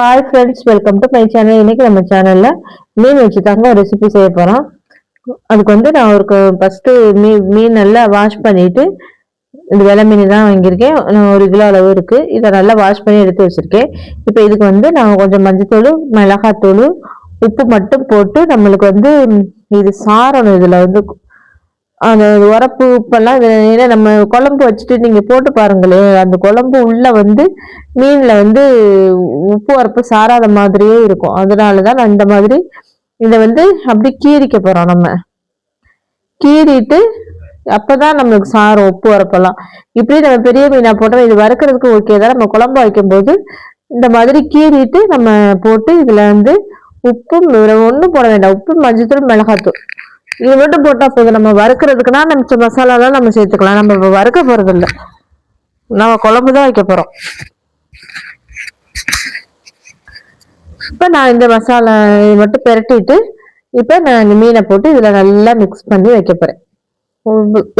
Hi friends welcome to my channel இன்னைக்கு நம்ம சேனலில் மீன் வச்சு தாங்க ரெசிபி செய்ய போகிறோம் அதுக்கு வந்து நான் ஒரு ஃபஸ்ட்டு மீன் மீன் நல்லா வாஷ் பண்ணிவிட்டு இந்த வெலை மீன் தான் வாங்கியிருக்கேன். நான் ஒரு கிலோ அளவு இருக்குது இதை நல்லா வாஷ் பண்ணி எடுத்து வச்சிருக்கேன். இப்போ இதுக்கு வந்து நான் கொஞ்சம் மஞ்சத்தூள் மிளகாத்தூள் உப்பு மட்டும் போட்டு நம்மளுக்கு வந்து இது சாரணும். இதில் வந்து அந்த உரப்பு உப்பெல்லாம் ஏன்னா நம்ம குழம்பு வச்சுட்டு நீங்கள் போட்டு பாருங்களேன் அந்த குழம்பு உள்ளே வந்து மீனில் வந்து உப்பு உரப்பு சாராத மாதிரியே இருக்கும். அதனால தான் அந்த மாதிரி இதை வந்து அப்படி கீறிக்க போகிறோம் நம்ம. கீறிட்டு அப்போதான் நம்மளுக்கு சாரம் உப்பு உரப்பெல்லாம். இப்படி நம்ம பெரிய மீனாக போட்டோம் இது வறுக்கிறதுக்கு ஓகே தான். நம்ம குழம்பு வைக்கும்போது இந்த மாதிரி கீறிட்டு நம்ம போட்டு இதில் வந்து உப்பும் ஒன்றும் போட வேண்டாம். உப்பு மஞ்சத்தூள் மிளகாத்தூள். இது மட்டும் போட்டால் போதும். நம்ம வறுக்கிறதுக்குன்னா நம்ம மசாலா தான் நம்ம சேர்த்துக்கலாம். நம்ம இப்போ வறுக்க போகிறது இல்லை நம்ம குழம்பு தான் வைக்க போகிறோம் இப்போ நான் இந்த மசாலா மட்டும் பெரட்டிட்டு இப்போ நான் இந்த மீனை போட்டு இதில் நல்லா மிக்ஸ் பண்ணி வைக்க போகிறேன்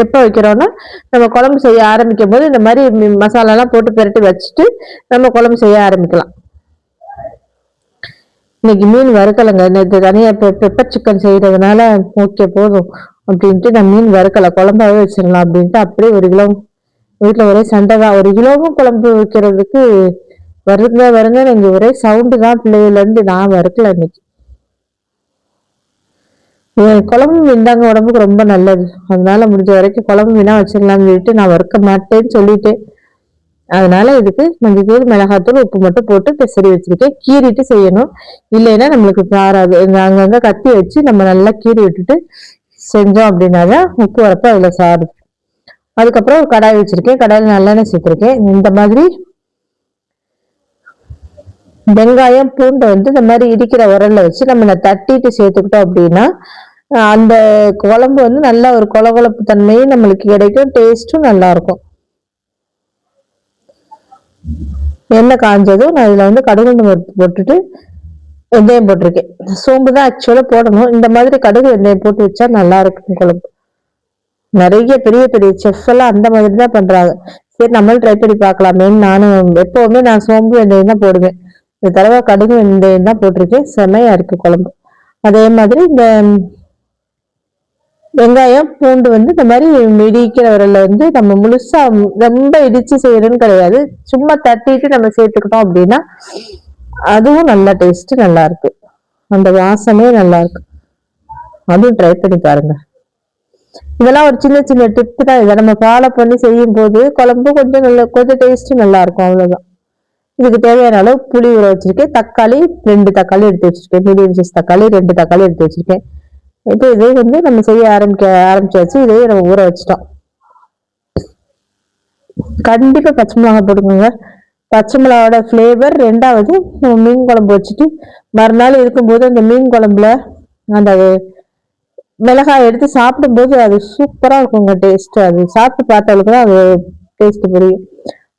எப்போ வைக்கிறோன்னா நம்ம குழம்பு செய்ய ஆரம்பிக்கும் போது இந்த மாதிரி மசாலாலாம் போட்டு பெரட்டி வச்சுட்டு நம்ம குழம்பு செய்ய ஆரம்பிக்கலாம். இன்னைக்கு மீன் வறுக்கலைங்க. நேற்று தனியாக பெ பெப்பர் சிக்கன் செய்கிறதுனால ஓகே போதும் அப்படின்ட்டு நான் மீன் வறுக்கலை. குழம்பாவே வச்சிடலாம் அப்படின்ட்டு அப்படியே ஒரு கிலோ வீட்டில் ஒரே சண்டை தான். ஒரு கிலோவும் குழம்பு வைக்கிறதுக்கு வருங்க வருங்க இங்கே ஒரே சவுண்டு தான் பிள்ளைகள்லேருந்து நான் வறுக்கல இன்னைக்கு. குழம்பு மீன் தாங்க உடம்புக்கு ரொம்ப நல்லது. அதனால முடிஞ்ச வரைக்கும் குழம்பு மீனாக வச்சிடலாம்னு சொல்லிட்டு நான் வறுக்க மாட்டேன்னு சொல்லிட்டேன். அதனால இதுக்கு மஞ்சத்தூள் மிளகாத்தூள் உப்பு மட்டும் போட்டு பெசரி வச்சிருக்கேன் கீறிட்டு செய்யணும். இல்லைன்னா நம்மளுக்கு சாராது அங்கங்க கத்தி வச்சு நம்ம நல்லா கீறி விட்டுட்டு செஞ்சோம் அப்படின்னாதான் உப்பு வரப்ப அதுல சாரு அதுக்கப்புறம் கடாய் வச்சிருக்கேன். கடாயில் நல்லெண்ணெய் சேர்த்துருக்கேன். இந்த மாதிரி வெங்காயம் பூண்டை வந்து இந்த மாதிரி இடிக்கிற உரல்ல வச்சு நம்ம தட்டிட்டு சேர்த்துக்கிட்டோம் அப்படின்னா அந்த குழம்பு வந்து நல்ல ஒரு கொலகொலப்பு தன்மையும் நம்மளுக்கு கிடைக்கும் டேஸ்ட்டும் நல்லா இருக்கும். எண்ணெய் காஞ்சதும் நான் இதில் வந்து கடுகுண்டு போட்டுட்டு வெந்தயம் போட்டிருக்கேன். சோம்பு தான் ஆக்சுவலாக போடணும். இந்த மாதிரி கடுகு வெந்தயம் போட்டு வச்சா நல்லா இருக்கும் குழம்பு. நிறைய பெரிய பெரிய செஃப் எல்லாம் அந்த மாதிரி தான் பண்றாங்க. சரி நம்மளும் ட்ரை பண்ணி பார்க்கலாமேன்னு நானும் எப்பவுமே நான் சோம்பு வெந்தயம் தான் போடுவேன். இந்த தடவை கடுகு வெந்தயம் தான் போட்டிருக்கேன். செமையாக இருக்கு குழம்பு. அதே மாதிரி இந்த வெங்காயம் பூண்டு வந்து இந்த மாதிரி மிடிக்கிற விரல வந்து நம்ம முழுசா ரொம்ப இடிச்சு செய்யறதுன்னு கிடையாது. சும்மா தட்டிட்டு நம்ம சேர்த்துக்கிட்டோம் அப்படின்னா அதுவும் நல்ல டேஸ்ட் நல்லா இருக்கு. அந்த வாசமே நல்லா இருக்கு. அதுவும் ட்ரை பண்ணி பாருங்க. இதெல்லாம் ஒரு சின்ன சின்ன டிப் தான். இதை நம்ம ஃபாலோ பண்ணி செய்யும் போது குழம்பு கொஞ்சம் நல்ல கொஞ்சம் டேஸ்ட் நல்லா இருக்கும். அவ்வளவுதான். இதுக்கு தேவையான அளவு புளி ஊற வச்சிருக்கேன். தக்காளி ரெண்டு தக்காளி எடுத்து வச்சிருக்கேன். மீடியம் சைஸ் தக்காளி ரெண்டு தக்காளி எடுத்து வச்சிருக்கேன். இப்போ இதே வந்து நம்ம செய்ய ஆரம்பிக்க ஆரம்பிச்சாச்சு. இதையே நம்ம ஊற வச்சிட்டோம். கண்டிப்பாக பச்சை மிளகாய் போட்டுக்கோங்க. பச்சை மிளகாவோட ஃப்ளேவர் ரெண்டாவது நம்ம மீன் குழம்பு வச்சுட்டு மறுநாள் இருக்கும்போது அந்த மீன் குழம்புல அந்த மிளகாய் எடுத்து சாப்பிடும்போது அது சூப்பராக இருக்குங்க டேஸ்ட்டு அது சாப்பிட்டு பார்த்தவளுக்கு தான் அது டேஸ்ட்டு புரியும்.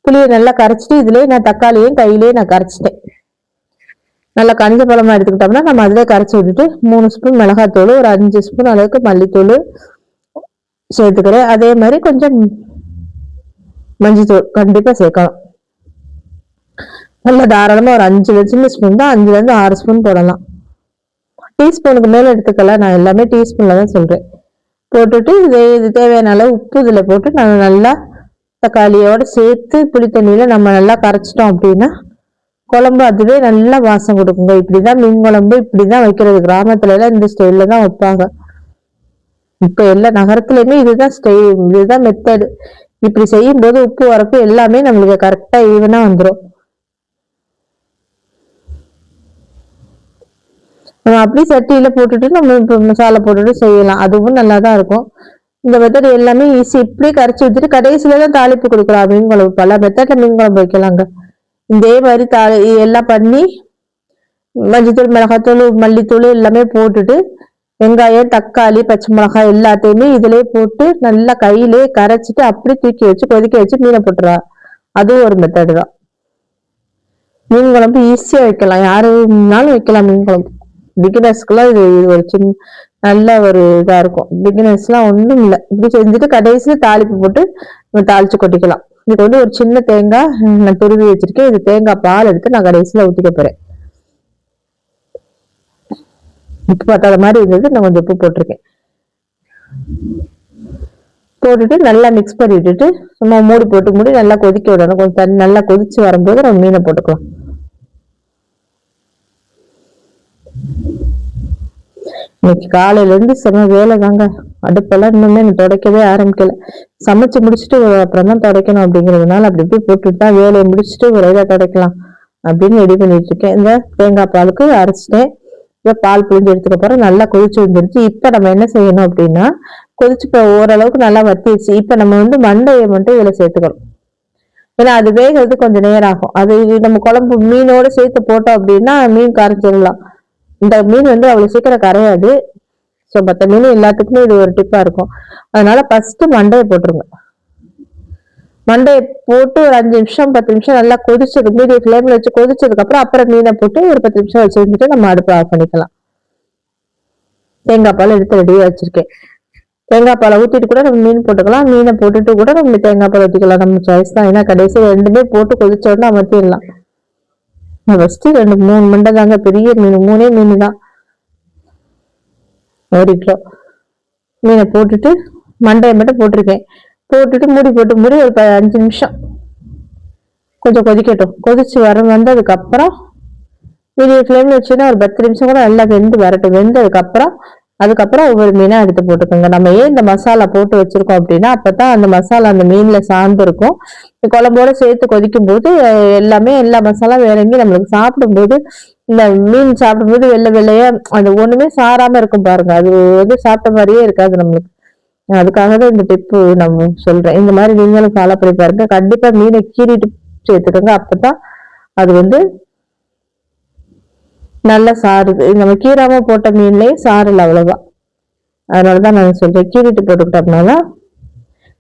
புளியை நல்லா கரைச்சிட்டு இதுலேயே நான் தக்காளியும் கையிலேயே நான் கரைச்சிட்டேன். நல்லா கனிஞ்ச பழமாக எடுத்துக்கிட்டோம்னா நம்ம அதிலே கரைச்சி விட்டுட்டு மூணு ஸ்பூன் மிளகாத்தூள் ஒரு அஞ்சு ஸ்பூன் அளவுக்கு மல்லித்தூள் சேர்த்துக்கிறேன். அதே மாதிரி கொஞ்சம் மஞ்சத்தூள் கண்டிப்பாக சேர்க்கணும். நல்லா தாராளமாக ஒரு அஞ்சு சின்ன ஸ்பூன் தான் அஞ்சுலேருந்து ஆறு ஸ்பூன் போடலாம். டீஸ்பூனுக்கு மேலே எடுத்துக்கலாம். நான் எல்லாமே டீஸ்பூனில் தான் சொல்கிறேன் போட்டுட்டு இது இது தேவையான அளவு உப்பு இதில் போட்டு நான் நல்லா தக்காளியோடு சேர்த்து புளி தண்ணியில் நம்ம நல்லா கரைச்சிட்டோம் அப்படின்னா குழம்பு அதுவே நல்லா வாசம் கொடுக்குங்க. இப்படிதான் மீன் குழம்பு இப்படிதான் வைக்கிறது. கிராமத்துல எல்லாம் இந்த ஸ்டைல்ல தான் வைப்பாங்க. இப்ப எல்லா நகரத்துலயுமே இதுதான் ஸ்டைல் இதுதான் மெத்தடு இப்படி செய்யும் போது உப்பு வரப்பு எல்லாமே நம்மளுக்கு கரெக்டா ஈவனா வந்துடும் நம்ம அப்படி சட்டியில போட்டுட்டு நம்ம இப்போ மசாலா போட்டுட்டு செய்யலாம். அதுவும் நல்லா தான் இருக்கும். இந்த மெத்தட் எல்லாமே ஈஸி இப்படி கரைச்சி வச்சுட்டு கடைசியில தான் தாளிப்பு கொடுக்குறோம் மீன் குழம்பு. பல மெத்தட்ல மீன் குழம்பு வைக்கலாங்க. இதே மாதிரி தா எல்லாம் பண்ணி மஞ்சத்தூள் மிளகாத்தூள் மல்லித்தூள் எல்லாமே போட்டுட்டு வெங்காயம் தக்காளி பச்சை மிளகாய் எல்லாத்தையுமே இதிலே போட்டு நல்லா கையிலே கரைச்சிட்டு அப்படி தூக்கி வச்சு கொதிக்க வச்சு மீனை போட்டுறா அதுவும் ஒரு மெத்தடு தான். மீன் குழம்பு ஈஸியாக வைக்கலாம். யாருனாலும் வைக்கலாம் மீன் குழம்பு. பிகினர்ஸ்க்குலாம் இது ஒரு சின்ன நல்ல ஒரு இதாக இருக்கும். பிகினர்ஸ்லாம் ஒன்றும் இல்லை. இப்படி செஞ்சுட்டு கடைசியில் தாளிப்பு போட்டு தாளிச்சு கொட்டிக்கலாம். இது வந்து ஒரு சின்ன தேங்காய் நான் துருவி வச்சிருக்கேன். இது தேங்காய் பால் எடுத்து நான் கடைசியில் ஊற்றிக்க போறேன். உப்பு பார்த்தாத மாதிரி இருந்தது நான் கொஞ்சம் உப்பு போட்டிருக்கேன். போட்டுட்டு நல்லா மிக்ஸ் பண்ணி விட்டுட்டு சும்மா மூடி போட்டு மூடி நல்லா கொதிக்க விடணும். கொஞ்சம் தண்ணி நல்லா கொதிச்சு வரும்போது நம்ம மீனை போட்டுக்கலாம். இன்னைக்கு காலையில இருந்து செம வேலை தாங்க அடுப்பெல்லாம் இன்னுமே நான் துடைக்கவே ஆரம்பிக்கல. சமைச்சு முடிச்சுட்டு அப்புறம் தான் துடைக்கணும் அப்படிங்கிறதுனால அப்படி இப்படி போட்டுட்டு தான் வேலையை முடிச்சுட்டு ஒரு துடைக்கலாம் அப்படின்னு ரெடி பண்ணிட்டு இருக்கேன் இந்த தேங்காய் பாலுக்கு அரைச்சிட்டேன். இப்போ பால் புழிஞ்சு எடுத்துக்க போறோம் நல்லா கொதிச்சு வந்துருச்சு. இப்போ நம்ம என்ன செய்யணும் அப்படின்னா கொதிச்சு இப்போ ஓரளவுக்கு நல்லா வத்திடுச்சு இப்போ நம்ம வந்து மண்டையை மட்டும் இதில் சேர்த்துக்கணும். ஏன்னா அது வேகிறது கொஞ்சம் நேரம் ஆகும். அது நம்ம குழம்பு மீனோட சேர்த்து போட்டோம் அப்படின்னா மீன் கரைச்சிடலாம் இந்த மீன் வந்து அவ்வளவு சீக்கிரம் கரையாது. ஸோ மற்ற மீன் எல்லாத்துக்குமே இது ஒரு டிப்பா இருக்கும். அதனால ஃபர்ஸ்ட் மண்டையை போட்டுருங்க. மண்டையை போட்டு ஒரு அஞ்சு நிமிஷம் பத்து நிமிஷம் நல்லா கொதிச்சது மீடியம் ஃப்ளேம்ல வச்சு கொதிச்சதுக்கு அப்புறம் அப்புறம் மீனை போட்டு ஒரு பத்து நிமிஷம் வச்சு நம்ம அடுப்பு ஆஃப் பண்ணிக்கலாம். தேங்காய் பால் எடுத்து ரெடியாக வச்சிருக்கேன். தேங்காய் பாலை ஊற்றிட்டு கூட நம்ம மீன் போட்டுக்கலாம். மீனை போட்டுட்டு கூட நம்ம தேங்காய் பால் ஊற்றிக்கலாம் நம்ம சாய்ஸ் தான். ஏன்னா கடைசி ரெண்டுமே போட்டு கொதிச்ச உடனே அமர்த்திடலாம். ஃபர்ஸ்ட் ரெண்டு மூணு மண்டை தாங்க பெரிய மீன் மூணே மீன் தான். ஒரு கிலோ. மீனை போட்டுட்டு மண்டையை மட்டும் போட்டிருக்கேன். போட்டுட்டு மூடி போட்டு மூடி ஒரு ப- அஞ்சு நிமிஷம். கொஞ்சம் கொதிக்கட்டும். கொதிச்சு வர வந்ததுக்கு அப்புறம் மீடியம் ஃப்ளேம்ல வச்சுன்னா ஒரு பத்து நிமிஷம் கூட நல்லா வெந்து வரட்டும். வெந்ததுக்கப்புறம் அதுக்கப்புறம் ஒவ்வொரு மீனாக எடுத்து போட்டுக்கோங்க. நம்ம ஏன் இந்த மசாலா போட்டு வச்சுருக்கோம் அப்படின்னா அப்போ தான் அந்த மசாலா அந்த மீனில் சார்ந்து இருக்கும். குழம்போட சேர்த்து கொதிக்கும் போது எல்லாமே எல்லா மசாலா இறங்கி நம்மளுக்கு சாப்பிடும்போது இந்த மீன் சாப்பிடும்போது வெள்ளை வெள்ளையா அது ஒன்றுமே சாராமல் இருக்கும் பாருங்க. அது வந்து சாப்பிட்ட மாதிரியே இருக்காது நம்மளுக்கு. அதுக்காக தான் இந்த டிப்பு நம்ம சொல்றேன். இந்த மாதிரி நீங்களும் ஃபாலோ பண்ணி பாருங்க. கண்டிப்பா மீனை கீறிட்டு சேர்த்துக்கோங்க. அப்பதான் அது வந்து நல்லா சாருது நம்ம கீராம போட்ட மீன்லயே சாரல் அவ்வளவுதான். அதனாலதான் நான் சொல்றேன் கீறிட்டு போட்டுக்கிட்டோம்னால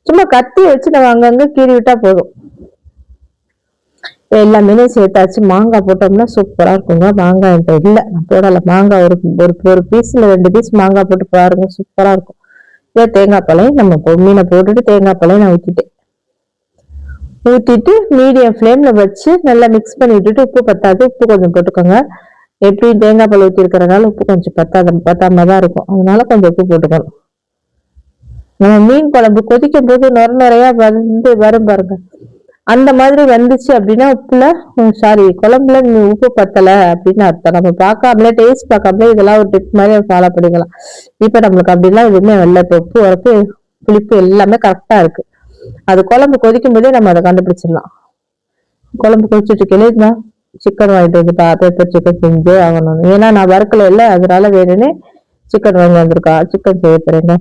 சும்மா கத்தி வச்சு நம்ம அங்கங்க கீறி விட்டா போதும். எல்லா மீனையும் சேர்த்தாச்சு. மாங்காய் போட்டோம்னா சூப்பரா இருக்குங்க. மாங்காய் என்கிட்ட இல்லை. நான் போடல. மாங்காய் ஒரு ஒரு ஒரு பீஸ்ல ரெண்டு பீஸ் மாங்காய் போட்டு பாருங்க. சூப்பரா இருக்கும். இல்லை தேங்காய் பழையும் நம்ம மீனை போட்டுட்டு தேங்காய் பழையும் நான் ஊத்திட்டேன். ஊத்திட்டு மீடியம் ஃப்ளேமில் வச்சு நல்லா மிக்ஸ் பண்ணி விட்டுட்டு உப்பு பத்தாது. உப்பு கொஞ்சம் போட்டுக்கோங்க. எப்படி தேங்காய் பால் ஊற்றி இருக்கிறனால உப்பு கொஞ்சம் பத்தாத பத்தாம தான் இருக்கும். அதனால கொஞ்சம் உப்பு போட்டுக்கணும். நம்ம மீன் குழம்பு கொதிக்கும் போது நொர நிறையா வந்து வரும் பாருங்க. அந்த மாதிரி வந்துச்சு அப்படின்னா உப்புல சாரி குழம்புல நீ உப்பு பத்தல அப்படின்னு அர்த்தம். நம்ம பார்க்காமலே டேஸ்ட் பார்க்காமலே இதெல்லாம் ஒரு டிப் மாதிரி ஃபாலோ பண்ணிக்கலாம். இப்ப நம்மளுக்கு அப்படிலாம் எதுவுமே வரல இப்போ உப்பு உரப்பு புளிப்பு எல்லாமே கரெக்டா இருக்கு. அது குழம்பு கொதிக்கும் போதே நம்ம அதை கண்டுபிடிச்சிடலாம். குழம்பு கொதிச்சுட்டு இருக்கையில சிக்கன் வாங்கிட்டு வந்துட்டா பெப்பர் சிக்கன் செஞ்சே ஆகணும் ஏன்னா நான் வறுக்கல இல்லை அதனால வேணும்னே சிக்கன் வாங்கி வந்திருக்கா. சிக்கன் செய்ய போறேங்க